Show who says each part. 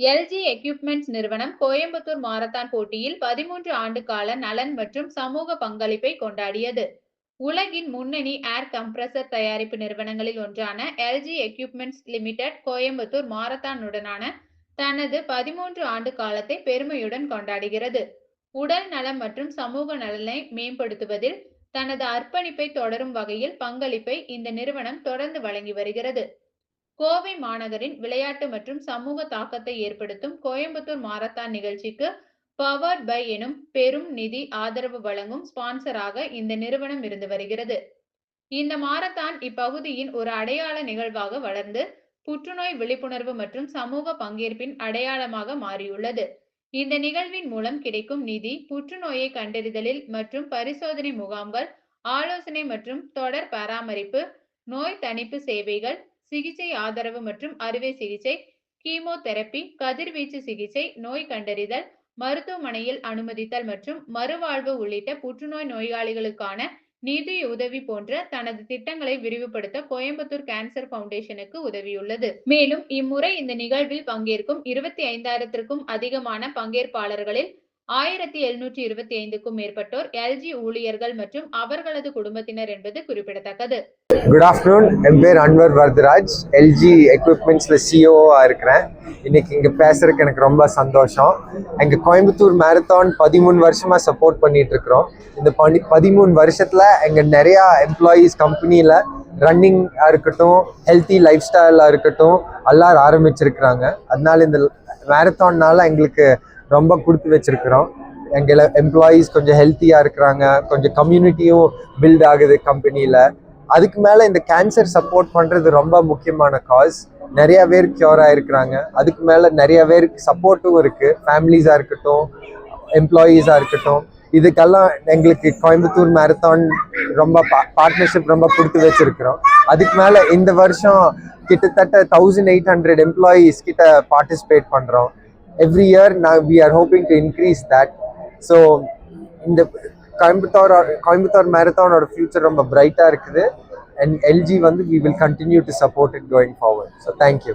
Speaker 1: LG equipments நிறுவனம் Coimbatore marathon போட்டியில் பதிமூன்று ஆண்டு கால நலன் மற்றும் சமூக பங்களிப்பை கொண்டாடியது. உலகின் முன்னணி ஏர் கம்ப்ரசர் தயாரிப்பு நிறுவனங்களில் ஒன்றான எல்ஜி எக்யூப்மெண்ட்ஸ் லிமிடெட் கோயம்புத்தூர் மாரத்தானுடனான தனது பதிமூன்று ஆண்டு காலத்தை பெருமையுடன் கொண்டாடுகிறது. உடல் நலம் மற்றும் சமூக நலனை மேம்படுத்துவதில் தனது அர்ப்பணிப்பை தொடரும் வகையில் பங்களிப்பை இந்த நிறுவனம் தொடர்ந்து வழங்கி வருகிறது. கோவை மாநகரின் விளையாட்டு மற்றும் சமூக தாக்கத்தை ஏற்படுத்தும் கோயம்புத்தூர் மாரத்தான் நிகழ்ச்சிக்கு பவர்ட் பை எனும் பெரும் நிதி ஆதரவு வழங்கும் ஸ்பான்சராக இந்த நிறுவனம் இருந்து வருகிறது. இந்த மாரத்தான் இப்பகுதியின் ஒரு அடையாள நிகழ்வாக வளர்ந்து புற்றுநோய் விழிப்புணர்வு மற்றும் சமூக பங்கேற்பின் அடையாளமாக மாறியுள்ளது. இந்த நிகழ்வின் மூலம் கிடைக்கும் நிதி புற்றுநோயை கண்டறிதலில் மற்றும் பரிசோதனை முகாம்கள் ஆலோசனை மற்றும் தொடர் பராமரிப்பு நோய் தணிப்பு சேவைகள் சிகிச்சை ஆதரவு மற்றும் அறுவை சிகிச்சை கீமோதெரப்பி கதிர்வீச்சு சிகிச்சை நோய் கண்டறிதல் மருத்துவமனையில் அனுமதித்தல் மற்றும் மறுவாழ்வு உள்ளிட்ட புற்றுநோய் நோயாளிகளுக்கான நிதி உதவி போன்ற தனது திட்டங்களை விரிவுபடுத்த கோயம்புத்தூர் கேன்சர் பவுண்டேஷனுக்கு உதவியுள்ளது. மேலும் இம்முறை இந்த நிகழ்வில் பங்கேற்கும் இருபத்தி ஐந்தாயிரத்திற்கும் அதிகமான பங்கேற்பாளர்களில் ஆயிரத்தி எழுநூற்றி இருபத்தி ஐந்துக்கும் மேற்பட்டோர் எல்ஜி ஊழியர்கள் மற்றும் அவர்களது குடும்பத்தினர் என்பது குறிப்பிடத்தக்கது.
Speaker 2: குட் ஆஃப்டர்நூன் என் பேர் அன்வர் வரதராஜ். எல்ஜி எக்யூப்மெண்ட்ஸில் சிஓவாக இருக்கிறேன். இன்னைக்கு இங்கே பேசுறதுக்கு எனக்கு ரொம்ப சந்தோஷம். எங்கள் கோயம்புத்தூர் மேரத்தான் பதிமூணு வருஷமாக சப்போர்ட் பண்ணிட்டு இருக்கிறோம். இந்த பனி பதிமூணு வருஷத்தில் எங்கள் நிறையா எம்ப்ளாயீஸ் கம்பெனியில் ரன்னிங்காக இருக்கட்டும் ஹெல்த்தி லைஃப் ஸ்டைலாக இருக்கட்டும் எல்லாரும் ஆரம்பிச்சிருக்கிறாங்க. அதனால இந்த மேரத்தான்னால எங்களுக்கு ரொம்ப கொடுத்து வச்சிருக்கிறோம். எங்கள் எம்ப்ளாயீஸ் கொஞ்சம் ஹெல்த்தியாக இருக்கிறாங்க. கொஞ்சம் கம்யூனிட்டியும் பில்ட் ஆகுது கம்பெனியில் அதுக்கு மேலே இந்த கேன்சர் சப்போர்ட் பண்ணுறது ரொம்ப முக்கியமான காஸ் நிறையா பேர் க்யூர் ஆகிருக்கிறாங்க அதுக்கு மேலே நிறைய பேருக்கு சப்போர்ட்டும் இருக்குது ஃபேமிலிஸாக இருக்கட்டும் எம்ப்ளாயீஸாக இருக்கட்டும். இதுக்கெல்லாம் எங்களுக்கு கோயம்புத்தூர் மேரத்தான் ரொம்ப பார்ட்னர்ஷிப் ரொம்ப கொடுத்து வச்சுருக்கிறோம். அதுக்கு மேலே இந்த வருஷம் கிட்டத்தட்ட தௌசண்ட் எயிட் ஹண்ட்ரட் எம்ப்ளாயீஸ் கிட்ட பார்ட்டிசிபேட் பண்ணுறோம் எவ்ரி இயர் நான் we are hoping to increase that so இந்த கோயம்புத்தூர் கோயம்புத்தூர் மேரத்தானோட ஃபியூச்சர் ரொம்ப பிரைட்டாக இருக்குது. அண்ட் எல்ஜி வந்து we will continue to support it going forward so thank you